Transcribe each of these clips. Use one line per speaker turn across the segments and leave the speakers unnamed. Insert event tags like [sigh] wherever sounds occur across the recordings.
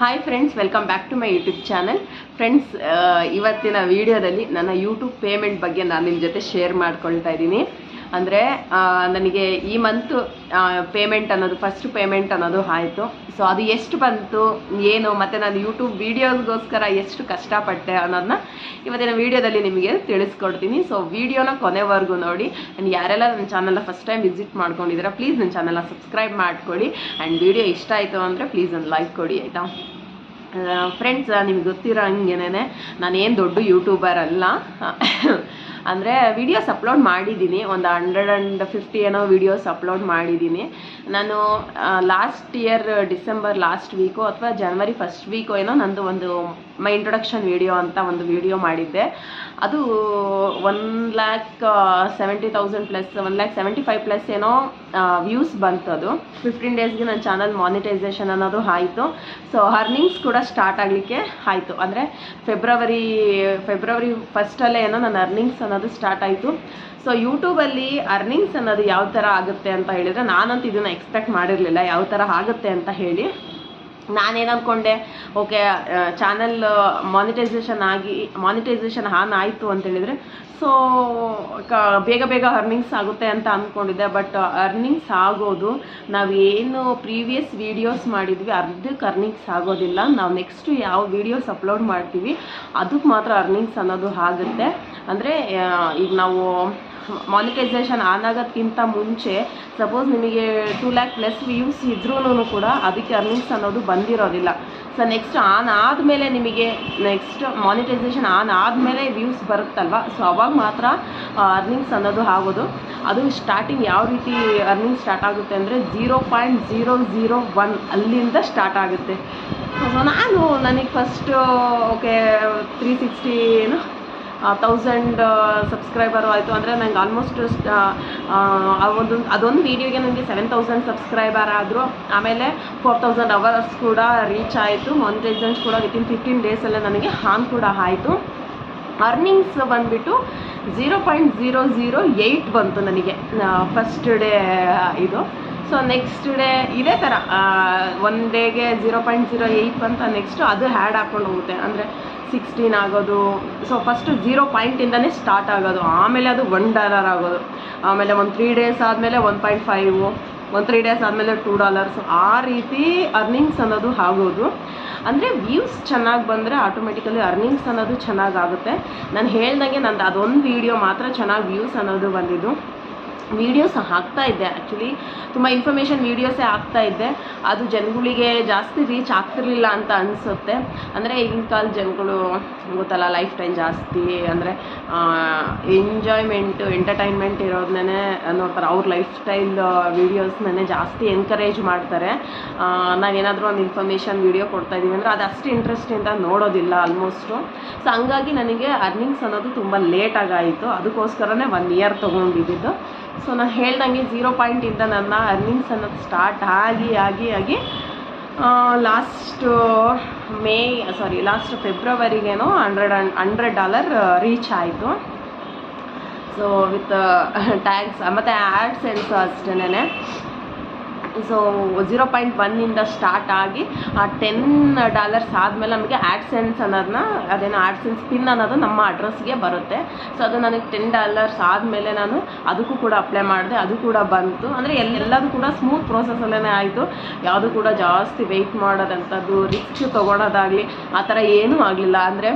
Hi friends welcome back to my YouTube channel friends ಇವತ್ತಿನ ವಿಡಿಯೋದಲ್ಲಿ ನನ್ನ ಯೂಟ್ಯೂಬ್ ಪೇಮೆಂಟ್ ಬಗ್ಗೆ ನಾನು ನಿಮ್ಮ ಜೊತೆ ಶೇರ್ ಮಾಡ್ಕೊಳ್ತಾ ಇದ್ದೀನಿ. ಅಂದರೆ ನನಗೆ ಈ ಮಂತು ಪೇಮೆಂಟ್ ಅನ್ನೋದು ಫಸ್ಟ್ ಪೇಮೆಂಟ್ ಅನ್ನೋದು ಆಯಿತು. ಸೊ ಅದು ಎಷ್ಟು ಬಂತು, ಏನು, ಮತ್ತು ನಾನು ಯೂಟ್ಯೂಬ್ ವೀಡಿಯೋಸ್ಗೋಸ್ಕರ ಎಷ್ಟು ಕಷ್ಟಪಟ್ಟೆ ಅನ್ನೋದನ್ನ ಇವತ್ತಿನ ವಿಡಿಯೋದಲ್ಲಿ ನಿಮಗೆ ತಿಳಿಸ್ಕೊಡ್ತೀನಿ. ಸೊ ವಿಡಿಯೋನ ಕೊನೆವರೆಗೂ ನೋಡಿ. ಆ್ಯಂಡ್ ಯಾರೆಲ್ಲ ನನ್ನ ಚಾನಲ್ನ ಫಸ್ಟ್ ಟೈಮ್ ವಿಸಿಟ್ ಮಾಡ್ಕೊಂಡಿದ್ದೀರಾ ಪ್ಲೀಸ್ ನನ್ನ ಚಾನಲ್ನ ಸಬ್ಸ್ಕ್ರೈಬ್ ಮಾಡ್ಕೊಳ್ಳಿ. ಆ್ಯಂಡ್ ವೀಡಿಯೋ ಇಷ್ಟ ಆಯಿತು ಅಂದರೆ ಪ್ಲೀಸ್ ಒಂದು ಲೈಕ್ ಕೊಡಿ, ಆಯಿತಾ? ಫ್ರೆಂಡ್ಸ್ ನಿಮ್ಗೆ ಗೊತ್ತಿರೋ ಹಂಗೇನೆ ನಾನೇನು ದೊಡ್ಡ ಯೂಟ್ಯೂಬರ್ ಅಲ್ಲ. ಅಂದರೆ ವಿಡಿಯೋಸ್ ಅಪ್ಲೋಡ್ ಮಾಡಿದ್ದೀನಿ. ಒಂದು ಹಂಡ್ರೆಡ್ ಆ್ಯಂಡ್ ಫಿಫ್ಟಿ ಏನೋ ವಿಡಿಯೋಸ್ ಅಪ್ಲೋಡ್ ಮಾಡಿದ್ದೀನಿ. ನಾನು last year December last week ಅಥವಾ ಜನವರಿ ಫಸ್ಟ್ ವೀಕು ಏನೋ ನಂದು ಒಂದು ಮೈ ಇಂಟ್ರೊಡಕ್ಷನ್ ವಿಡಿಯೋ ಅಂತ ಒಂದು ವಿಡಿಯೋ ಮಾಡಿದ್ದೆ. ಅದು one lakh seventy thousand plus one lakh seventy five plus ಏನೋ ವ್ಯೂಸ್ ಬಂತು ಅದು ಫಿಫ್ಟೀನ್ ಡೇಸ್ಗೆ ನನ್ನ ಚಾನಲ್ ಮಾನಿಟೈಸೇಷನ್ ಅನ್ನೋದು ಆಯಿತು. ಸೊ ಅರ್ನಿಂಗ್ಸ್ ಕೂಡ ಸ್ಟಾರ್ಟ್ ಆಗಲಿಕ್ಕೆ ಆಯಿತು. ಅಂದರೆ ಫೆಬ್ರವರಿ ಫೆಬ್ರವರಿ ಫಸ್ಟಲ್ಲೇ ಏನೋ ನನ್ನ ಅರ್ನಿಂಗ್ಸ್ ಅನ್ನೋದು ಸ್ಟಾರ್ಟ್ ಆಯಿತು. ಸೊ ಯೂಟ್ಯೂಬಲ್ಲಿ ಅರ್ನಿಂಗ್ಸ್ ಅನ್ನೋದು ಯಾವ ಥರ ಆಗುತ್ತೆ ಅಂತ ಹೇಳಿದರೆ ನಾನಂತೂ ಇದನ್ನು ಎಕ್ಸ್ಪೆಕ್ಟ್ ಮಾಡಿರಲಿಲ್ಲ. ಯಾವ ಥರ ಆಗುತ್ತೆ ಅಂತ ಹೇಳಿ. ನಾನೇನು ಅಂದ್ಕೊಂಡೆ ಓಕೆ ಚಾನಲ್ ಮಾನಿಟೈಸೇಷನ್ ಆಗಿ ಮಾನಿಟೈಸೇಷನ್ ಆನ್ ಆಯಿತು ಅಂತ ಹೇಳಿದರೆ ಸೊ ಬೇಗ ಬೇಗ ಅರ್ನಿಂಗ್ಸ್ ಆಗುತ್ತೆ ಅಂತ ಅಂದ್ಕೊಂಡಿದ್ದೆ ಬಟ್ ಅರ್ನಿಂಗ್ಸ್ ಆಗೋದು, ನಾವು ಏನು ಪ್ರೀವಿಯಸ್ ವೀಡಿಯೋಸ್ ಮಾಡಿದ್ವಿ ಅರ್ಧಕ್ಕೆ ಅರ್ನಿಂಗ್ಸ್ ಆಗೋದಿಲ್ಲ. ನಾವು ನೆಕ್ಸ್ಟು ಯಾವ ವೀಡಿಯೋಸ್ ಅಪ್ಲೋಡ್ ಮಾಡ್ತೀವಿ ಅದಕ್ಕೆ ಮಾತ್ರ ಅರ್ನಿಂಗ್ಸ್ ಅನ್ನೋದು ಆಗುತ್ತೆ. ಅಂದರೆ ಈಗ ನಾವು ಮಾನಿಟೈಸೇಷನ್ ಆನ್ ಆಗೋದಕ್ಕಿಂತ ಮುಂಚೆ ಸಪೋಸ್ ನಿಮಗೆ ಟೂ ಲ್ಯಾಕ್ ಪ್ಲಸ್ ವ್ಯೂಸ್ ಇದ್ರೂ ಕೂಡ, ಅದಕ್ಕೆ ಅರ್ನಿಂಗ್ಸ್ ಅನ್ನೋದು ಬಂದಿರೋದಿಲ್ಲ. ಸೊ ನೆಕ್ಸ್ಟ್ ಆನ್ ಆದಮೇಲೆ ನಿಮಗೆ ನೆಕ್ಸ್ಟ್ ಮಾನಿಟೈಸೇಷನ್ ಆನ್ ಆದಮೇಲೆ ವ್ಯೂಸ್ ಬರುತ್ತಲ್ವ? ಸೊ ಅವಾಗ ಮಾತ್ರ ಅರ್ನಿಂಗ್ಸ್ ಅನ್ನೋದು ಆಗೋದು. ಅದು ಸ್ಟಾರ್ಟಿಂಗ್ ಯಾವ ರೀತಿ ಅರ್ನಿಂಗ್ ಸ್ಟಾರ್ಟ್ ಆಗುತ್ತೆ ಅಂದರೆ zero point zero zero one ಅಲ್ಲಿಂದ ಸ್ಟಾರ್ಟ್ ಆಗುತ್ತೆ. ಸೊ ನಾನು ನನಗೆ ಫಸ್ಟು ಓಕೆ ತ್ರೀ ಸಿಕ್ಸ್ಟಿ ಏನು? ತೌಸಂಡ್ ಸಬ್ಸ್ಕ್ರೈಬರು ಆಯಿತು ಅಂದರೆ ನಂಗೆ ಆಲ್ಮೋಸ್ಟ್ ಒಂದು, ಅದೊಂದು ವೀಡಿಯೋಗೆ ನನಗೆ ಸೆವೆನ್ ತೌಸಂಡ್ ಸಬ್ಸ್ಕ್ರೈಬರ್ ಆದರು. ಆಮೇಲೆ ಫೋರ್ ತೌಸಂಡ್ ಅವರ್ಸ್ ಕೂಡ ರೀಚ್ ಆಯಿತು. ಮಾನಿಟೈಸೇಷನ್ಸ್ ಕೂಡ ವಿತಿನ್ ಫಿಫ್ಟೀನ್ ಡೇಸಲ್ಲೇ ನನಗೆ ಹಾನ್ ಕೂಡ ಆಯಿತು. ಅರ್ನಿಂಗ್ಸ್ ಬಂದುಬಿಟ್ಟು zero point zero zero eight ಬಂತು ನನಗೆ ಫಸ್ಟ್ ಡೇ ಇದು. ಸೊ ನೆಕ್ಸ್ಟ್ ಡೇ ಇದೇ ಥರ ಒನ್ ಡೇಗೆ ಝೀರೋ ಪಾಯಿಂಟ್ ಝೀರೋ ಏಯ್ಟ್ ಬಂತ ನೆಕ್ಸ್ಟು ಅದು ಹ್ಯಾಡ್ ಹಾಕ್ಕೊಂಡು ಹೋಗುತ್ತೆ. ಅಂದರೆ ಸಿಕ್ಸ್ಟೀನ್ ಆಗೋದು. ಸೊ ಫಸ್ಟು ಜೀರೋ ಪಾಯಿಂಟಿಂದನೇ ಸ್ಟಾರ್ಟ್ ಆಗೋದು. ಆಮೇಲೆ ಅದು ಒನ್ ಡಾಲರ್ ಆಗೋದು. ಆಮೇಲೆ ಒಂದು ತ್ರೀ ಡೇಸ್ ಆದಮೇಲೆ ಒನ್ ಪಾಯಿಂಟ್ ಫೈವು ಒಂದು ತ್ರೀ ಡೇಸ್ ಆದಮೇಲೆ ಟೂ ಡಾಲರ್ಸ್ ಆ ರೀತಿ ಅರ್ನಿಂಗ್ಸ್ ಅನ್ನೋದು ಆಗೋದು. ಅಂದರೆ ವ್ಯೂಸ್ ಚೆನ್ನಾಗಿ ಬಂದರೆ ಆಟೋಮೆಟಿಕಲಿ ಅರ್ನಿಂಗ್ಸ್ ಅನ್ನೋದು ಚೆನ್ನಾಗಾಗುತ್ತೆ ನಾನು ಹೇಳ್ದಂಗೆ ನಂದು ಅದೊಂದು ವೀಡಿಯೋ ಮಾತ್ರ ಚೆನ್ನಾಗಿ ವ್ಯೂಸ್ ಅನ್ನೋದು ಬಂದಿದ್ದು. ವೀಡಿಯೋಸ್ ಹಾಕ್ತಾ ಇದ್ದೆ ಆ್ಯಕ್ಚುಲಿ ತುಂಬ ಇನ್ಫಾರ್ಮೇಷನ್ ವೀಡಿಯೋಸೇ ಆಗ್ತಾ ಇದ್ದೆ. ಅದು ಜನಗಳಿಗೆ ಜಾಸ್ತಿ ರೀಚ್ ಆಗ್ತಿರ್ಲಿಲ್ಲ ಅಂತ ಅನಿಸುತ್ತೆ. ಅಂದರೆ ಈಗಿನ ಕಾಲ ಜನಗಳು ಗೊತ್ತಲ್ಲ ಲೈಫ್ ಟೈಮ್ ಜಾಸ್ತಿ ಅಂದರೆ ಎಂಜಾಯ್ಮೆಂಟು ಎಂಟರ್ಟೈನ್ಮೆಂಟ್ ಇರೋದನ್ನೇ ನೋಡ್ತಾರೆ. ಅವ್ರ ಲೈಫ್ ಸ್ಟೈಲ್ ವೀಡಿಯೋಸ್ನೇ ಜಾಸ್ತಿ ಎನ್ಕರೇಜ್ ಮಾಡ್ತಾರೆ. ನಾವೇನಾದರೂ ಒಂದು ಇನ್ಫಾರ್ಮೇಷನ್ ವೀಡಿಯೋ ಕೊಡ್ತಾ ಇದ್ದೀವಿ ಅಂದರೆ ಅದು ಅಷ್ಟು ಇಂಟ್ರೆಸ್ಟಿಂದ ನೋಡೋದಿಲ್ಲ ಆಲ್ಮೋಸ್ಟು ಸೊ ಹಂಗಾಗಿ ನನಗೆ ಅರ್ನಿಂಗ್ಸ್ ಅನ್ನೋದು ತುಂಬ ಲೇಟಾಗಾಯಿತು ಅದಕ್ಕೋಸ್ಕರನೇ ಒನ್ ಇಯರ್ ತೊಗೊಂಡಿದ್ದು. ಸೊ ನಾನು ಹೇಳ್ದಂಗೆ ಝೀರೋ ಪಾಯಿಂಟಿಂದ ನನ್ನ ಅರ್ನಿಂಗ್ಸ್ ಅನ್ನೋದು ಸ್ಟಾರ್ಟ್ ಆಗಿ ಆಗಿ ಆಗಿ ಲಾಸ್ಟು ಮೇ ಸಾರಿ ಲಾಸ್ಟ್ ಫೆಬ್ರವರಿಗೇನೋ ಹಂಡ್ರೆಡ್ ಹಂಡ್ರೆಡ್ ಡಾಲರ್ ರೀಚ್ ಆಯಿತು. ಸೊ ವಿತ್ ಟ್ಯಾಕ್ಸ್ ಮತ್ತು ಆ್ಯಡ್ ಸೆನ್ಸು ಅಷ್ಟೇ ಸೊ ಜೀರೋ ಪಾಯಿಂಟ್ ಒನ್ನಿಂದ ಸ್ಟಾರ್ಟ್ ಆಗಿ ಟೆನ್ ಡಾಲರ್ಸ್ ಆದಮೇಲೆ ನಮಗೆ ಆ್ಯಡ್ಸೆನ್ಸ್ ಅನ್ನೋದನ್ನ ಅದೇನೋ ಆ್ಯಡ್ಸೆನ್ಸ್ ಪಿನ್ ಅನ್ನೋದು ನಮ್ಮ ಅಡ್ರೆಸ್ಗೆ ಬರುತ್ತೆ. ಸೊ ಅದು ನನಗೆ ಟೆನ್ ಡಾಲರ್ಸ್ ಆದಮೇಲೆ ನಾನು ಅದಕ್ಕೂ ಕೂಡ ಅಪ್ಲೈ ಮಾಡಿದೆ, ಅದು ಕೂಡ ಬಂತು. ಅಂದರೆ ಎಲ್ಲೆಲ್ಲದೂ ಕೂಡ ಸ್ಮೂತ್ ಪ್ರೋಸೆಸಲ್ಲೇ ಆಯಿತು. ಯಾವುದು ಕೂಡ ಜಾಸ್ತಿ ವೆಯ್ಟ್ ಮಾಡೋದಂಥದ್ದು ರಿಸ್ಕ್ ತೊಗೊಳೋದಾಗಲಿ, ಆ ಥರ ಏನೂ ಆಗಲಿಲ್ಲ. ಅಂದರೆ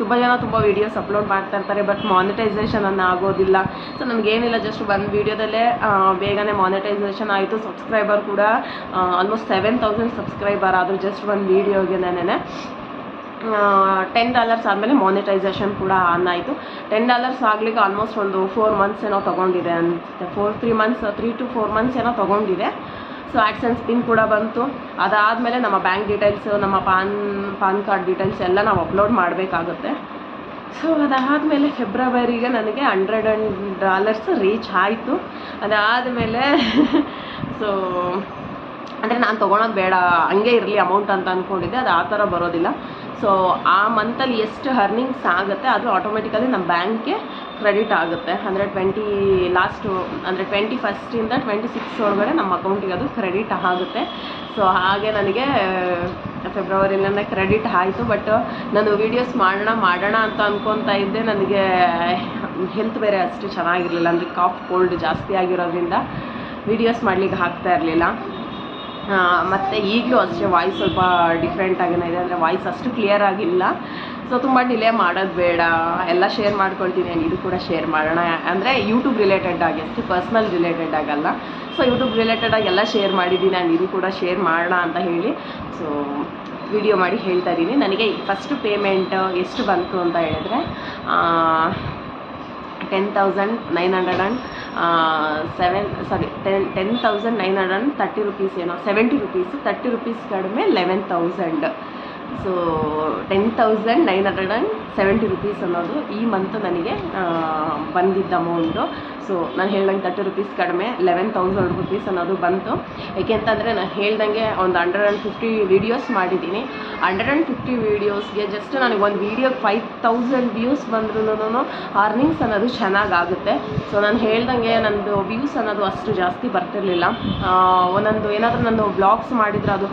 ತುಂಬ ಜನ ತುಂಬ ವೀಡಿಯೋಸ್ ಅಪ್ಲೋಡ್ ಮಾಡ್ತಾ ಇರ್ತಾರೆ ಬಟ್ ಮಾನಿಟೈಸೇಷನ್ ಅನ್ನ ಆಗೋದಿಲ್ಲ. ಸೊ ನಮಗೇನಿಲ್ಲ ಜಸ್ಟ್ ಒಂದು ವೀಡಿಯೋದಲ್ಲೇ ಬೇಗನೆ ಮಾನಿಟೈಸೇಷನ್ ಆಯಿತು. ಸಬ್ಸ್ಕ್ರೈಬರ್ ಕೂಡ ಆಲ್ಮೋಸ್ಟ್ ಸೆವೆನ್ ತೌಸಂಡ್ ಸಬ್ಸ್ಕ್ರೈಬರ್ ಆದರೂ ಜಸ್ಟ್ ಒಂದು ವೀಡಿಯೋಗೆ ನೆನೆ ಟೆನ್ ಡಾಲರ್ಸ್ ಆದಮೇಲೆ ಮಾನಿಟೈಸೇಷನ್ ಕೂಡ ಆನ್ ಆಯಿತು. ಟೆನ್ ಡಾಲರ್ಸ್ ಆಗಲಿಕ್ಕೆ ಆಲ್ಮೋಸ್ಟ್ ಒಂದು ಫೋರ್ ಮಂತ್ಸ್ ಏನೋ ತೊಗೊಂಡಿದೆ ಅನ್ಸುತ್ತೆ four three months three to four months ಏನೋ ತೊಗೊಂಡಿದೆ. ಸೊ ಆ್ಯಡ್ಸೆನ್ಸ್ ಪಿನ್ ಕೂಡ ಬಂತು. ಅದಾದಮೇಲೆ ನಮ್ಮ ಬ್ಯಾಂಕ್ ಡೀಟೇಲ್ಸು, ನಮ್ಮ ಪಾನ್ ಪಾನ್ ಕಾರ್ಡ್ ಡೀಟೇಲ್ಸ್ ಎಲ್ಲ ನಾವು ಅಪ್ಲೋಡ್ ಮಾಡಬೇಕಾಗುತ್ತೆ. ಸೊ ಅದಾದಮೇಲೆ ಫೆಬ್ರವರಿಗೆ ನನಗೆ ಹಂಡ್ರೆಡ್ ಆ್ಯಂಡ್ ಡಾಲರ್ಸ್ ರೀಚ್ ಆಯಿತು. ಅದಾದಮೇಲೆ [laughs] ಸೊ ಅಂದರೆ ನಾನು ತೊಗೊಳೋದು ಬೇಡ, ಹಂಗೆ ಇರಲಿ ಅಮೌಂಟ್ ಅಂತ ಅಂದ್ಕೊಂಡಿದ್ದೆ ಅದು ಆ ಥರ ಬರೋದಿಲ್ಲ. ಸೊ ಆ ಮಂತಲ್ಲಿ ಎಷ್ಟು ಹರ್ನಿಂಗ್ಸ್ ಆಗುತ್ತೆ, ಅದು ಆಟೋಮೆಟಿಕಲಿ ನಮ್ಮ ಬ್ಯಾಂಕ್ಗೆ ಕ್ರೆಡಿಟ್ ಆಗುತ್ತೆ. ಅಂದರೆ ಟ್ವೆಂಟಿ ಲಾಸ್ಟು ಅಂದರೆ ಟ್ವೆಂಟಿ ಫಸ್ಟಿಂದ ಟ್ವೆಂಟಿ ಸಿಕ್ಸ್ ಒಳಗಡೆ ನಮ್ಮ ಅಕೌಂಟಿಗೆ ಅದು ಕ್ರೆಡಿಟ್ ಆಗುತ್ತೆ. ಸೊ ಹಾಗೆ ನನಗೆ ಫೆಬ್ರವರಿಲೇ ಕ್ರೆಡಿಟ್ ಆಯಿತು. ಬಟ್ ನಾನು ವೀಡಿಯೋಸ್ ಮಾಡೋಣ ಮಾಡೋಣ ಅಂತ ಅಂದ್ಕೊತಾ ಇದ್ದೆ. ನನಗೆ ಹೆಲ್ತ್ ಬೇರೆ ಅಷ್ಟು ಚೆನ್ನಾಗಿರಲಿಲ್ಲ. ಅಂದರೆ ಕಾಫ್ ಕೋಲ್ಡ್ ಜಾಸ್ತಿ ಆಗಿರೋದ್ರಿಂದ ವೀಡಿಯೋಸ್ ಮಾಡಲಿಕ್ಕೆ ಆಗ್ತಾ ಇರಲಿಲ್ಲ. ಮತ್ತು ಈಗಲೂ ಅಷ್ಟೇ ವಾಯ್ಸ್ ಸ್ವಲ್ಪ ಡಿಫ್ರೆಂಟ್ ಆಗೇನೆ ಇದೆ, ಅಂದರೆ ವಾಯ್ಸ್ ಅಷ್ಟು ಕ್ಲಿಯರ್ ಆಗಿಲ್ಲ. ಸೊ ತುಂಬ ಡಿಲೇ ಮಾಡೋದು ಬೇಡ. ಎಲ್ಲ ಶೇರ್ ಮಾಡ್ಕೊಳ್ತೀನಿ ಇದು ಕೂಡ ಶೇರ್ ಮಾಡೋಣ. ಅಂದರೆ ಯೂಟ್ಯೂಬ್ ರಿಲೇಟೆಡ್ ಆಗಿ, ಅಷ್ಟೇ ಪರ್ಸ್ನಲ್ ರಿಲೇಟೆಡ್ ಆಗಲ್ಲ. ಸೊ ಯೂಟ್ಯೂಬ್ ರಿಲೇಟೆಡ್ ಆಗಿ ಎಲ್ಲ ಶೇರ್ ಮಾಡಿದ್ದೀನಿ ಆ್ಯಂಡ್ ಇದು ಕೂಡ ಶೇರ್ ಮಾಡೋಣ ಅಂತ ಹೇಳಿ. ಸೊ ವಿಡಿಯೋ ಮಾಡಿ ಹೇಳ್ತಾ ಇದ್ದೀನಿ. ನನಗೆ ಫಸ್ಟ್ ಪೇಮೆಂಟ್ ಎಷ್ಟು ಬಂತು ಅಂತ ಹೇಳಿದ್ರೆ ten thousand nine hundred and seven sorry ten ten thousand nine hundred and thirty rupees ಏನೋ ಸೆವೆಂಟಿ ರುಪೀಸು ತರ್ಟಿ ರುಪೀಸ್ ಕಡಿಮೆ eleven thousand so ten thousand nine hundred and seventy rupees ಅನ್ನೋದು ಈ month ನನಗೆ ಬಂದಿದ್ದ ಅಮೌಂಟು ಸೊ ನಾನು ಹೇಳ್ದಂಗೆ thirty rupees ಕಡಿಮೆ eleven thousand rupees ಅನ್ನೋದು ಬಂತು. ಏಕೆಂತಂದರೆ ನಾನು ಹೇಳ್ದಂಗೆ ಒಂದು ಹಂಡ್ರೆಡ್ ಆ್ಯಂಡ್ ಫಿಫ್ಟಿ ವೀಡಿಯೋಸ್ ಮಾಡಿದ್ದೀನಿ. ಹಂಡ್ರೆಡ್ ಆ್ಯಂಡ್ ಫಿಫ್ಟಿ ವೀಡಿಯೋಸ್ಗೆ ಜಸ್ಟ್ ನನಗೆ ಒಂದು ವೀಡಿಯೋಗೆ ಫೈವ್ ತೌಸಂಡ್ ವ್ಯೂಸ್ ಬಂದ್ರೂ ಅರ್ನಿಂಗ್ಸ್ ಅನ್ನೋದು ಚೆನ್ನಾಗಾಗುತ್ತೆ. ಸೊ ನಾನು ಹೇಳ್ದಂಗೆ ನನ್ನದು ವ್ಯೂಸ್ ಅನ್ನೋದು ಅಷ್ಟು ಜಾಸ್ತಿ ಬರ್ತಿರಲಿಲ್ಲ. ಒಂದೊಂದು ಏನಾದರೂ ನಾನು ಬ್ಲಾಗ್ಸ್ ಮಾಡಿದರೆ ಅದು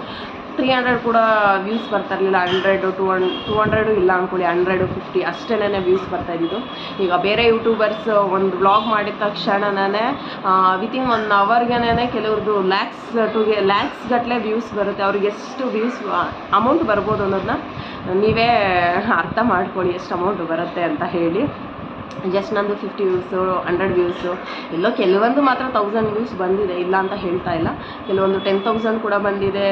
ತ್ರೀ ಹಂಡ್ರೆಡ್ ಕೂಡ ವ್ಯೂಸ್ ಬರ್ತಾ ಇರಲಿಲ್ಲ. Hundred to hundred to hundred ಇಲ್ಲ ಅಂದ್ಕೊಳ್ಳಿ ಹಂಡ್ರೆಡು ಫಿಫ್ಟಿ ಅಷ್ಟೇನೆ ವ್ಯೂಸ್ ಬರ್ತಾ ಇದ್ದಿದ್ದು. ಈಗ ಬೇರೆ ಯೂಟ್ಯೂಬರ್ಸ್ ಒಂದು ಬ್ಲಾಗ್ ಮಾಡಿದ ತಕ್ಷಣನೇ ವಿತಿನ್ ಒನ್ ಅವರ್ಗೆನೇ ಕೆಲವ್ರದ್ದು ಲ್ಯಾಕ್ಸ್ ಟುಗೆ ಲ್ಯಾಕ್ಸ್ ಗಟ್ಟಲೆ ವ್ಯೂಸ್ ಬರುತ್ತೆ. ಅವ್ರಿಗೆ ಎಷ್ಟು ವ್ಯೂಸ್ ಅಮೌಂಟ್ ಬರ್ಬೋದು ಅನ್ನೋದನ್ನ ನೀವೇ ಅರ್ಥ ಮಾಡ್ಕೊಳ್ಳಿ. ಎಷ್ಟು ಅಮೌಂಟ್ ಬರುತ್ತೆ ಅಂತ ಹೇಳಿ. ಜಸ್ಟ್ ನಂದು ಫಿಫ್ಟಿ ವ್ಯೂಸು ಹಂಡ್ರೆಡ್ ವ್ಯೂಸು ಎಲ್ಲೋ ಕೆಲವೊಂದು ಮಾತ್ರ ತೌಸಂಡ್ ವ್ಯೂಸ್ ಬಂದಿದೆ, ಇಲ್ಲ ಅಂತ ಹೇಳ್ತಾ ಇಲ್ಲ. ಕೆಲವೊಂದು ಟೆನ್ ತೌಸಂಡ್ ಕೂಡ ಬಂದಿದೆ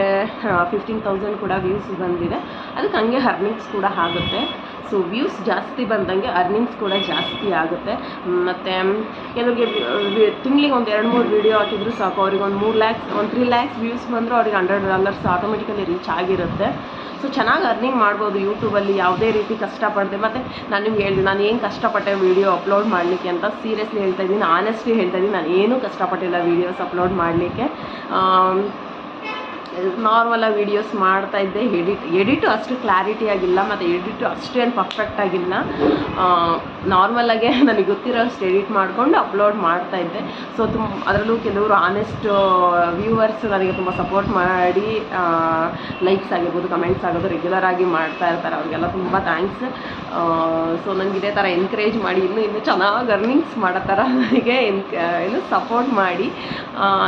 ಫಿಫ್ಟೀನ್ ತೌಸಂಡ್ ಕೂಡ ವ್ಯೂಸ್ ಬಂದಿದೆ. ಅದಕ್ಕೆ ಹಂಗೆ ಅರ್ನಿಂಗ್ಸ್ ಕೂಡ ಆಗುತ್ತೆ. ಸೊ ವ್ಯೂಸ್ ಜಾಸ್ತಿ ಬಂದಂಗೆ ಅರ್ನಿಂಗ್ಸ್ ಕೂಡ ಜಾಸ್ತಿ ಆಗುತ್ತೆ. ಮತ್ತು ಕೆಲವ್ರಿಗೆ ತಿಂಗಳಿಗೆ ಒಂದು ಎರಡು ಮೂರು ವೀಡಿಯೋ ಹಾಕಿದ್ರು ಸಾಕು. ಅವ್ರಿಗೆ ಒಂದು ಮೂರು ಲ್ಯಾಕ್ಸ್ ಒಂದು ತ್ರೀ ಲ್ಯಾಕ್ಸ್ ವ್ಯೂಸ್ ಬಂದರೂ ಅವ್ರಿಗೆ ಹಂಡ್ರೆಡ್ ಡಾಲರ್ಸ್ ಆಟೋಮೆಟಿಕಲಿ ರೀಚ್ ಆಗಿರುತ್ತೆ. ಸೊ ಚೆನ್ನಾಗಿ ಅರ್ನಿಂಗ್ ಮಾಡ್ಬೋದು ಯೂಟ್ಯೂಬಲ್ಲಿ ಯಾವುದೇ ರೀತಿ ಕಷ್ಟಪಡದೆ. ಮತ್ತು ನಾನು ನಿಮ್ಗೆ ಹೇಳಿದೆ, ನಾನು ಏನು ಕಷ್ಟಪಟ್ಟೆ ವೀಡಿಯೋ ಅಪ್ಲೋಡ್ ಮಾಡಲಿಕ್ಕೆ ಅಂತ ಸೀರಿಯಸ್ಲಿ ಹೇಳ್ತಾ ಇದ್ದೀನಿ ಆನೆಸ್ಟ್ಲಿ ಹೇಳ್ತಾ ಇದ್ದೀನಿ, ನಾನು ಏನೂ ಕಷ್ಟಪಟ್ಟಿಲ್ಲ ವೀಡಿಯೋಸ್ ಅಪ್ಲೋಡ್ ಮಾಡಲಿಕ್ಕೆ. ನಾರ್ಮಲಾಗಿ ವೀಡಿಯೋಸ್ ಮಾಡ್ತಾ ಇದ್ದೆ. ಎಡಿಟ್ ಎಡಿಟು ಅಷ್ಟು ಕ್ಲಾರಿಟಿ ಆಗಿಲ್ಲ, ಮತ್ತು ಎಡಿಟು ಅಷ್ಟೇನು ಪರ್ಫೆಕ್ಟ್ ಆಗಿಲ್ಲ. ನಾರ್ಮಲಾಗೆ [laughs] ನನಗೆ ಗೊತ್ತಿರೋಷ್ಟು ಎಡಿಟ್ ಮಾಡಿಕೊಂಡು ಅಪ್ಲೋಡ್ ಮಾಡ್ತಾ ಇದ್ದೆ. ಸೊ ತುಂಬ ಅದರಲ್ಲೂ ಕೆಲವರು ಆನೆಸ್ಟ್ ವ್ಯೂವರ್ಸ್ ನನಗೆ ತುಂಬ ಸಪೋರ್ಟ್ ಮಾಡಿ ಲೈಕ್ಸ್ ಆಗಿರ್ಬೋದು ಕಮೆಂಟ್ಸ್ ಆಗೋದು ರೆಗ್ಯುಲರ್ ಆಗಿ ಮಾಡ್ತಾ ಇರ್ತಾರೆ. ಅವ್ರಿಗೆಲ್ಲ ತುಂಬ ಥ್ಯಾಂಕ್ಸ್ ಸೊ ನನಗೆ ಇದೇ ಥರ ಎನ್ಕರೇಜ್ ಮಾಡಿ, ಇನ್ನೂ ಇನ್ನೂ ಚೆನ್ನಾಗಿ ಅರ್ನಿಂಗ್ಸ್ ಮಾಡೋ ಥರ ನನಗೆ ಏನು ಸಪೋರ್ಟ್ ಮಾಡಿ.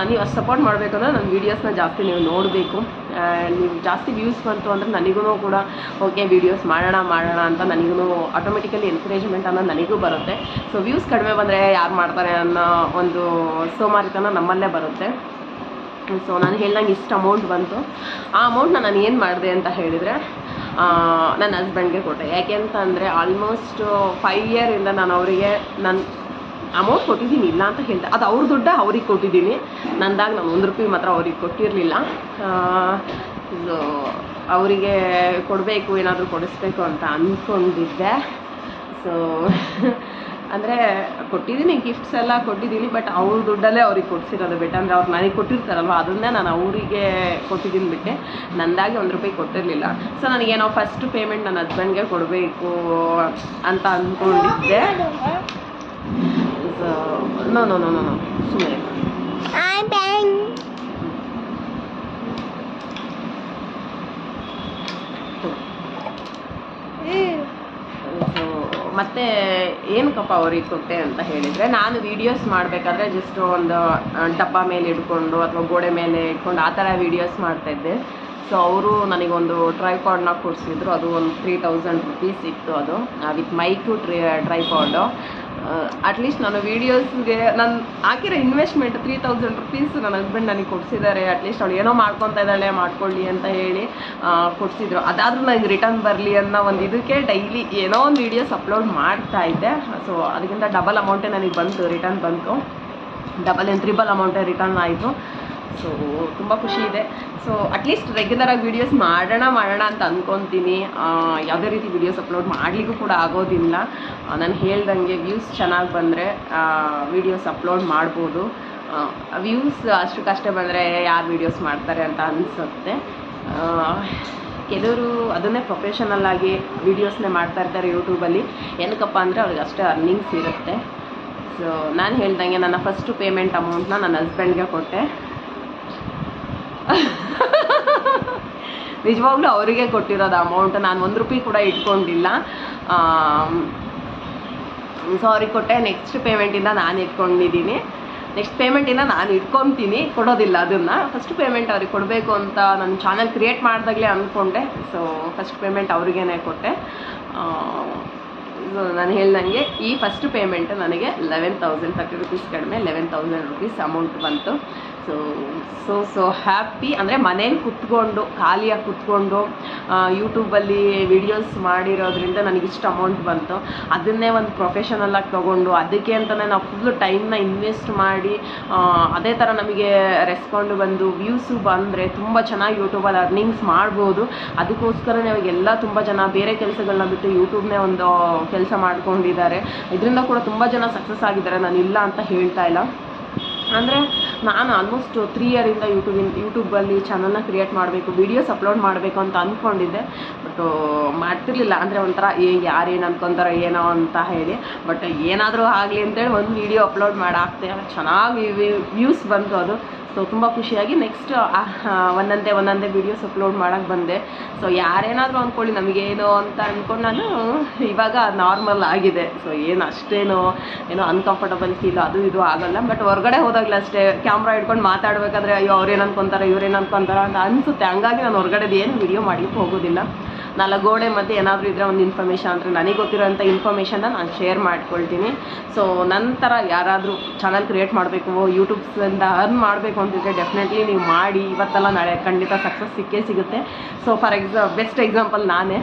ನೀವು ಅಷ್ಟು ಸಪೋರ್ಟ್ ಮಾಡಬೇಕು ಅಂದರೆ ನನ್ನ ವೀಡಿಯೋಸ್ನ ಜಾಸ್ತಿ ನೀವು ನೋಡಬೇಕು. ನೀವು ಜಾಸ್ತಿ ವ್ಯೂಸ್ ಬಂತು ಅಂದರೆ ನನಗೂ ಕೂಡ ಓಕೆ ವೀಡಿಯೋಸ್ ಮಾಡೋಣ ಮಾಡೋಣ ಅಂತ ನನಗೂ ಆಟೋಮೆಟಿಕಲಿ ಎನ್ಕರೇಜ್ಮೆಂಟ್ ಅನ್ನೋದು ನನಗೂ ಬರುತ್ತೆ. ಸೊ ವ್ಯೂಸ್ ಕಡಿಮೆ ಬಂದರೆ ಯಾರು ಮಾಡ್ತಾರೆ ಅನ್ನೋ ಒಂದು ಸೋಮಾರಿತನ ನಮ್ಮಲ್ಲೇ ಬರುತ್ತೆ. ಸೊ ನಾನು ಹೇಳ್ದಂಗೆ ಇಷ್ಟು ಅಮೌಂಟ್ ಬಂತು. ಆ ಅಮೌಂಟ್ನ ನಾನು ಏನು ಮಾಡಿದೆ ಅಂತ ಹೇಳಿದರೆ ನನ್ನ ಹಸ್ಬೆಂಡ್ಗೆ ಕೊಟ್ಟೆ. ಯಾಕೆ ಅಂತ ಅಂದರೆ ಆಲ್ಮೋಸ್ಟ್ ಫೈವ್ ಇಯರಿಂದ ನಾನು ಅವರಿಗೆ ನನ್ನ ಅಮೌಂಟ್ ಕೊಟ್ಟಿದ್ದೀನಿ, ಇಲ್ಲ ಅಂತ ಹೇಳ್ದೆ. ಅದು ಅವ್ರ ದುಡ್ಡು ಅವ್ರಿಗೆ ಕೊಟ್ಟಿದ್ದೀನಿ. ನಂದಾಗ ನಾನು ಒಂದು ರೂಪಾಯಿ ಮಾತ್ರ ಅವ್ರಿಗೆ ಕೊಟ್ಟಿರಲಿಲ್ಲ. ಸೊ ಅವರಿಗೆ ಕೊಡಬೇಕು, ಏನಾದರೂ ಕೊಡಿಸ್ಬೇಕು ಅಂತ ಅಂದ್ಕೊಂಡಿದ್ದೆ ಸೊ [laughs] ಅಂದರೆ ಕೊಟ್ಟಿದ್ದೀನಿ ಗಿಫ್ಟ್ಸ್ ಎಲ್ಲ ಕೊಟ್ಟಿದ್ದೀನಿ ಬಟ್ ಅವ್ರ ದುಡ್ಡಲ್ಲೇ ಅವ್ರಿಗೆ ಕೊಡಿಸಿರೋದು ಬಿಟ್ಟು, ಅಂದರೆ ಅವ್ರು ನನಗೆ ಕೊಟ್ಟಿರ್ತಾರಲ್ವ, ಅದನ್ನೇ ನಾನು ಅವರಿಗೆ ಕೊಟ್ಟಿದ್ದೀನಿ ಬಿಟ್ಟೆ. ನಂದಾಗಿ ಒಂದು ರೂಪಾಯಿ ಕೊಟ್ಟಿರಲಿಲ್ಲ. ಸೊ ನನಗೇನೋ ಫಸ್ಟ್ ಪೇಮೆಂಟ್ ನನ್ನ ಹಸ್ಬೆಂಡ್ಗೆ ಕೊಡಬೇಕು ಅಂತ ಅಂದ್ಕೊಂಡಿದ್ದೆ no no no no no ಸುಮ್ಮನೆ
I'm
Ben. ಮತ್ತೆ ಏನಕ್ಕಪ್ಪ ಅವ್ರಿಗೆ ಕೊಟ್ಟೆ ಅಂತ ಹೇಳಿದರೆ ನಾನು ವೀಡಿಯೋಸ್ ಮಾಡಬೇಕಾದ್ರೆ ಜಸ್ಟ್ ಒಂದು ಡಬ್ಬ ಮೇಲೆ ಇಟ್ಕೊಂಡು ಅಥವಾ ಗೋಡೆ ಮೇಲೆ ಇಟ್ಕೊಂಡು ಆ ಥರ ವೀಡಿಯೋಸ್ ಮಾಡ್ತಾಯಿದ್ದೆ ಸೊ ಅವರು ನನಗೊಂದು ಟ್ರೈಪಾಡ್ನ ಕೊಡಿಸಿದ್ರು. ಅದು ಒಂದು ತ್ರೀ ತೌಸಂಡ್ ರುಪೀಸ್ ಇತ್ತು ಅದು. With mic try tripod at least ನಾನು ವೀಡಿಯೋಸ್ಗೆ ನಾನು ಹಾಕಿರೋ ಇನ್ವೆಸ್ಟ್ಮೆಂಟ್ ತ್ರೀ ತೌಸಂಡ್ ರುಪೀಸ್ ನನ್ನ ಹಸ್ಬೆಂಡ್ ನನಗೆ ಕೊಡಿಸಿದ್ದಾರೆ. ಅಟ್ಲೀಸ್ಟ್ ಅವಳು ಏನೋ ಮಾಡ್ಕೊತಾ ಇದ್ದಾಳೆ, ಮಾಡ್ಕೊಳ್ಳಿ ಅಂತ ಹೇಳಿ ಕೊಡಿಸಿದ್ರು. ಅದಾದ್ರೂ ನನಗೆ ರಿಟರ್ನ್ ಬರಲಿ ಅನ್ನೋ ಒಂದು ಇದಕ್ಕೆ ಡೈಲಿ ಏನೋ ಒಂದು ವೀಡಿಯೋಸ್ ಅಪ್ಲೋಡ್ ಮಾಡ್ತಾ ಇದ್ದೆ. ಸೊ ಅದಕ್ಕಿಂತ ಡಬಲ್ ಅಮೌಂಟೇ ನನಗೆ ಬಂತು ರಿಟರ್ನ್ ಬಂತು. ಡಬಲ್ ಏನು ತ್ರಿಬಲ್ ಅಮೌಂಟೇ ರಿಟರ್ನ್ ಆಯಿತು. ಸೊ ತುಂಬ ಖುಷಿ ಇದೆ. ಸೊ ಅಟ್ಲೀಸ್ಟ್ ರೆಗ್ಯುಲರಾಗಿ ವೀಡಿಯೋಸ್ ಮಾಡೋಣ ಮಾಡೋಣ ಅಂತ ಅಂದ್ಕೊತೀನಿ ಯಾವುದೇ ರೀತಿ ವೀಡಿಯೋಸ್ ಅಪ್ಲೋಡ್ ಮಾಡಲಿಕ್ಕೂ ಕೂಡ ಆಗೋದಿಲ್ಲ. ನಾನು ಹೇಳ್ದಂಗೆ ವ್ಯೂಸ್ ಚೆನ್ನಾಗಿ ಬಂದರೆ ವೀಡಿಯೋಸ್ ಅಪ್ಲೋಡ್ ಮಾಡ್ಬೋದು. ವ್ಯೂಸ್ ಅಷ್ಟಕ್ಕಷ್ಟೇ ಬಂದರೆ ಯಾರು ವೀಡಿಯೋಸ್ ಮಾಡ್ತಾರೆ ಅಂತ ಅನಿಸುತ್ತೆ. ಕೆಲವರು ಅದನ್ನೇ ಪ್ರೊಫೆಷನಲ್ ಆಗಿ ವೀಡಿಯೋಸ್ನೇ ಮಾಡ್ತಾ ಇರ್ತಾರೆ ಯೂಟ್ಯೂಬಲ್ಲಿ ಏನಕ್ಕಪ್ಪ ಅಂದರೆ ಅವ್ರಿಗೆ ಅಷ್ಟೇ ಅರ್ನಿಂಗ್ಸ್ ಇರುತ್ತೆ. ಸೊ ನಾನು ಹೇಳ್ದಂಗೆ ನನ್ನ ಫಸ್ಟು ಪೇಮೆಂಟ್ ಅಮೌಂಟ್ನ ನನ್ನ ಹಸ್ಬೆಂಡ್ಗೆ ಕೊಟ್ಟೆ. [laughs] ನಿಜವಾಗ್ಲೂ ಅವರಿಗೆ ಕೊಟ್ಟಿರೋದು ಅಮೌಂಟ್ ನಾನು ಒಂದು ರೂಪಾಯಿ ಕೂಡ ಇಟ್ಕೊಂಡಿಲ್ಲ. ಸೊ ಅವ್ರಿಗೆ ಕೊಟ್ಟೆ ನೆಕ್ಸ್ಟ್ ಪೇಮೆಂಟಿಂದ ನಾನು ಇಟ್ಕೊಂಡಿದ್ದೀನಿ. ನೆಕ್ಸ್ಟ್ ಪೇಮೆಂಟಿಂದ ನಾನು ಇಟ್ಕೊತೀನಿ, ಕೊಡೋದಿಲ್ಲ ಅದನ್ನು. ಫಸ್ಟ್ ಪೇಮೆಂಟ್ ಅವ್ರಿಗೆ ಕೊಡಬೇಕು ಅಂತ ನನ್ನ ಚಾನಲ್ ಕ್ರಿಯೇಟ್ ಮಾಡಿದಾಗಲೇ ಅಂದ್ಕೊಂಡೆ ಸೊ ಫಸ್ಟ್ ಪೇಮೆಂಟ್ ಅವ್ರಿಗೇ ಕೊಟ್ಟೆ. ಸೊ ನಾನು ಹೇಳ್ದಂಗೆ ಈ ಫಸ್ಟ್ ಪೇಮೆಂಟ್ ನನಗೆ ಲೆವೆನ್ ತೌಸಂಡ್ ತರ್ಟಿ ರುಪೀಸ್ ಕಡಿಮೆ ಲೆವೆನ್ ತೌಸಂಡ್ ರುಪೀಸ್ ಅಮೌಂಟ್ ಬಂತು. ಸೊ ಸೊ ಸೊ ಹ್ಯಾಪಿ ಅಂದರೆ ಮನೇಲಿ ಕುತ್ಕೊಂಡು, ಖಾಲಿಯಾಗಿ ಕುತ್ಕೊಂಡು ಯೂಟ್ಯೂಬಲ್ಲಿ ವಿಡಿಯೋಸ್ ಮಾಡಿರೋದ್ರಿಂದ ನನಗೆ ಇಷ್ಟು ಅಮೌಂಟ್ ಬಂತು. ಅದನ್ನೇ ಒಂದು ಪ್ರೊಫೆಷನಲ್ಲಾಗಿ ತೊಗೊಂಡು, ಅದಕ್ಕೆ ಅಂತಲೇ ನಾವು ಫುಲ್ಲು ಟೈಮ್ನ ಇನ್ವೆಸ್ಟ್ ಮಾಡಿ ಅದೇ ಥರ ನಮಗೆ ರೆಸ್ಪಾಂಡ್ ಬಂದು ವ್ಯೂಸು ಬಂದರೆ ತುಂಬ ಚೆನ್ನಾಗಿ ಯೂಟ್ಯೂಬಲ್ಲಿ ಅರ್ನಿಂಗ್ಸ್ ಮಾಡ್ಬೋದು. ಅದಕ್ಕೋಸ್ಕರನೇ ಅವಾಗೆಲ್ಲ ತುಂಬ ಜನ ಬೇರೆ ಕೆಲಸಗಳನ್ನ ಬಿಟ್ಟು ಯೂಟ್ಯೂಬ್ನೇ ಒಂದು ಕೆಲಸ ಮಾಡ್ಕೊಂಡಿದ್ದಾರೆ. ಇದರಿಂದ ಕೂಡ ತುಂಬ ಜನ ಸಕ್ಸಸ್ ಆಗಿದ್ದಾರೆ. ನಾನು ಇಲ್ಲ ಅಂತ ಹೇಳ್ತಾ ಇಲ್ಲ. ಅಂದರೆ ನಾನು ಆಲ್ಮೋಸ್ಟ್ ತ್ರೀ ಇಯರಿಂದ ಯೂಟ್ಯೂಬಿನ ಯೂಟ್ಯೂಬಲ್ಲಿ ಚಾನಲ್ನ ಕ್ರಿಯೇಟ್ ಮಾಡಬೇಕು ವೀಡಿಯೋಸ್ ಅಪ್ಲೋಡ್ ಮಾಡಬೇಕು ಅಂತ ಅಂದ್ಕೊಂಡಿದ್ದೆ ಬಟ್ ಮಾಡ್ತಿರ್ಲಿಲ್ಲ. ಅಂದರೆ ಒಂಥರ, ಏ, ಯಾರೇನು ಅನ್ಕೊತಾರೋ ಏನೋ ಅಂತ ಹೇಳಿ. ಬಟ್ ಏನಾದರೂ ಆಗಲಿ ಅಂತೇಳಿ ಒಂದು ವೀಡಿಯೋ ಅಪ್ಲೋಡ್ ಮಾಡಾಕ್ತೆ. ಚೆನ್ನಾಗಿ ವ್ಯೂಸ್ ಬಂತು ಅದು. ಸೊ ತುಂಬ ಖುಷಿಯಾಗಿ ನೆಕ್ಸ್ಟ್ ಒಂದೊಂದೇ ಒಂದೊಂದೇ ವೀಡಿಯೋಸ್ ಅಪ್ಲೋಡ್ ಮಾಡೋಕ್ಕೆ ಬಂದೆ. ಸೊ ಯಾರೇನಾದರೂ ಅಂದ್ಕೊಳ್ಳಿ ನಮಗೇನು ಅಂತ ಅಂದ್ಕೊಂಡು ನಾನು ಇವಾಗ ನಾರ್ಮಲ್ ಆಗಿದೆ. ಸೊ ಏನು ಅಷ್ಟೇನೋ, ಏನೋ ಅನ್ಕಂಫರ್ಟಬಲ್ ಫೀಲ್ ಅದು ಇದು ಆಗಲ್ಲ. ಬಟ್ ಹೊರಗಡೆ ಹೋದಾಗಲೇ ಅಷ್ಟೇ. ಕ್ಯಾಮ್ರಾ ಹಿಡ್ಕೊಂಡು ಮಾತಾಡಬೇಕಾದ್ರೆ, ಅಯ್ಯೋ, ಅವ್ರೇನು ಅನ್ಕೊಂತಾರೆ, ಇವ್ರೇನು ಅನ್ಕೊಂತಾರೆ? ಅಂತ ಅನಿಸುತ್ತೆ. ಹಂಗಾಗಿ ನಾನು ಹೊರಗಡೆದು ಏನು ವಿಡಿಯೋ ಮಾಡಲಿಕ್ಕೆ ಹೋಗೋದಿಲ್ಲ. ನಾಲ್ಕು ಗೋಡೆ ಮತ್ತು ಏನಾದರೂ ಇದ್ದರೆ ಒಂದು ಇನ್ಫಾರ್ಮೇಷನ್ ಅಂದರೆ ನನಗೆ ಗೊತ್ತಿರೋಂಥ ಇನ್ಫಾರ್ಮೇಷನ್ನ ನಾನು ಶೇರ್ ಮಾಡ್ಕೊಳ್ತೀನಿ. ಸೊ ನಂತರ ಯಾರಾದರೂ ಚಾನಲ್ ಕ್ರಿಯೇಟ್ ಮಾಡಬೇಕು ಯೂಟ್ಯೂಬ್ಸಿಂದ ಅರ್ನ್ ಮಾಡಬೇಕು ಅಂತಿದ್ರೆ ಡೆಫಿನೆಟ್ಲಿ ನೀವು ಮಾಡಿ. ಇವತ್ತೆಲ್ಲ ನಾಳೆ ಖಂಡಿತ ಸಕ್ಸಸ್ ಸಿಕ್ಕೇ ಸಿಗುತ್ತೆ. ಸೊ ಫಾರ್ ಎಕ್ಸಾ ಬೆಸ್ಟ್ ಎಕ್ಸಾಂಪಲ್ ನಾನೇ.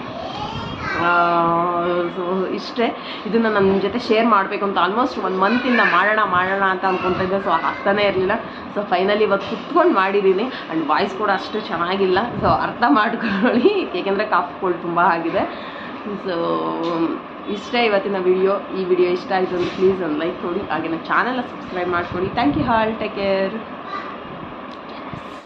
ಇಷ್ಟೇ. ಇದನ್ನು ನನ್ನ ಜೊತೆ ಶೇರ್ ಮಾಡಬೇಕು ಅಂತ ಆಲ್ಮೋಸ್ಟ್ ಒಂದು ಮಂತಿಂದ ಮಾಡೋಣ ಮಾಡೋಣ ಅಂತ ಅಂದ್ಕೊತಿದ್ದೆ ಸೊ ಆಗ್ತಾನೇ ಇರಲಿಲ್ಲ. ಸೊ ಫೈನಲಿ ಇವತ್ತು ಕುತ್ಕೊಂಡು ಮಾಡಿದ್ದೀನಿ ಆ್ಯಂಡ್ ವಾಯ್ಸ್ ಕೂಡ ಅಷ್ಟು ಚೆನ್ನಾಗಿಲ್ಲ. ಸೊ ಅರ್ಥ ಮಾಡ್ಕೊಳ್ಳಿ. ಏಕೆಂದರೆ ಕಾಫ್ ಕೋಲ್ಡ್ ತುಂಬ ಆಗಿದೆ. ಸೊ ಇಷ್ಟೇ ಇವತ್ತಿನ ವಿಡಿಯೋ ಈ ವಿಡಿಯೋ ಇಷ್ಟ ಆಯಿತು ಅಂದರೆ ಪ್ಲೀಸ್ ಒಂದು ಲೈಕ್ ಕೊಡಿ. ಹಾಗೆ ನನ್ನ ಚಾನಲ್ನ ಸಬ್ಸ್ಕ್ರೈಬ್ ಮಾಡ್ಕೊಳ್ಳಿ. Thank you all take care